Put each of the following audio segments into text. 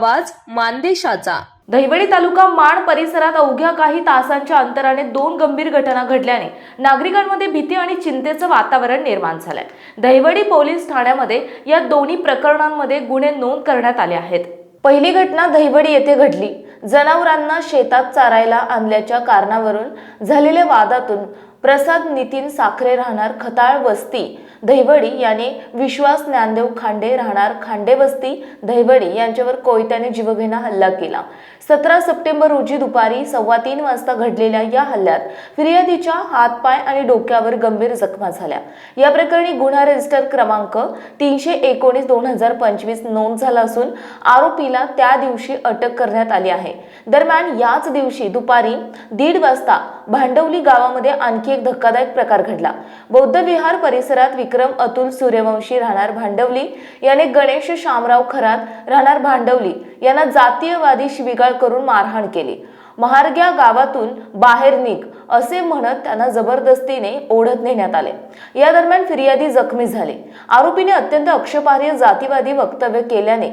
आवाज मानदेशाचा. दहिवडी तालुका माण परिसरात अवघ्या काही तासांच्या अंतराने दोन गंभीर घटना घडल्याने नागरिकांमध्ये भीती आणि चिंतेचं वातावरण निर्माण झालंय. दहिवडी पोलीस ठाण्यामध्ये या दोन्ही प्रकरणांमध्ये गुन्हे नोंद करण्यात आले आहेत. पहिली घटना दहिवडी येथे घडली. जनावरांना शेतात चारायला आणल्याच्या कारणावरून झालेल्या वादातून प्रसाद नितीन साखरे राहणार खताळ वस्ती दहिवडी याने विश्वास ज्ञानदेव खांडे राहणार खांडे वस्ती दहिवडी यांच्यावर कोयत्याने जीवघेणा हल्ला केला. सतरा सप्टेंबर रोजी दुपारी सव्वा तीन वाजता घडलेल्या या हल्ल्यात फिर्यादीच्या हातपाय आणि डोक्यावर गंभीर जखमा झाल्या. या प्रकरणी गुन्हा रजिस्टर क्रमांक तीनशे एकोणीस दोन हजार पंचवीस नोंद झाला असून आरोपीला त्या दिवशी अटक करण्यात आली आहे. दरम्यान याच दिवशी दुपारी दीड वाजता भांडवली गावामध्ये आणखी एक धक्कादायक प्रकार घडला. बौद्ध विहार परिसरात विक्रम अतुल सूर्यवंशी राहणार भांडवली. याने गणेश शामराव खरात राहणार भांडवली. यांना जातीयवादी शिविगाळ करून मारहाण केली. महारग्या गावातून बाहेर निघ असे म्हणत त्यांना जबरदस्तीने ओढत नेण्यात आले. या दरम्यान फिर्यादी जखमी झाले. आरोपीने अत्यंत आक्षेपार्ह जातीवादी वक्तव्य केल्याने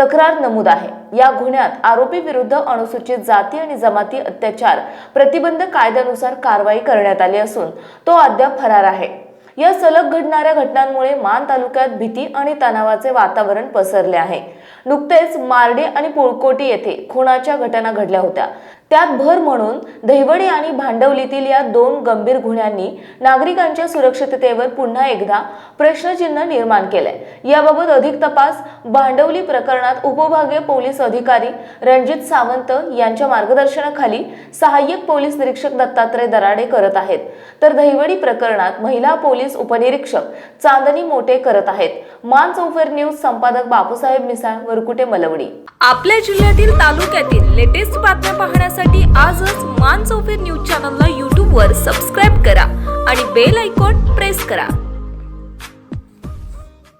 तक्रार नमूद आहे. या गुन्ह्यात आरोपी विरुद्ध अनुसूचित जाती आणि जमाती अत्याचार प्रतिबंध कायद्यानुसार कारवाई करण्यात आली असून तो अद्याप फरार आहे. या सलग घडणाऱ्या घटनांमुळे मान तालुक्यात भीती आणि तणावाचे वातावरण पसरले आहे. नुकतेच मार्डे आणि पुळकोटी येथे खुनाच्या घटना घडल्या होत्या. त्यात भर म्हणून दहिवडी आणि भांडवलीतील या दोन गंभीर गुन्ह्यांनी नागरिकांच्या सुरक्षिततेवर पुन्हा एकदा प्रश्नचिन्ह निर्माण केलंय. याबाबत अधिक तपास भांडवली प्रकरणात उपविभागीय पोलीस अधिकारी रणजित सावंत यांच्या मार्गदर्शनाखाली सहाय्यक पोलीस निरीक्षक दत्तात्रय दराडे करत आहेत. तर दहिवडी प्रकरणात महिला पोलीस उपनिरीक्षक चांदनी मोटे करत आहेत. मान चौफेर न्यूज संपादक बापूसाहेब मिसाळ वरकुटे मलवडी आपल्या जिल्ह्यातील तालुक्यातील लेटेस्ट बातम्या पाहण्यासाठी आजच मान चौफेर न्यूज चॅनलला यूट्यूबवर सबस्क्राईब करा आणि बेल आयकॉन प्रेस करा.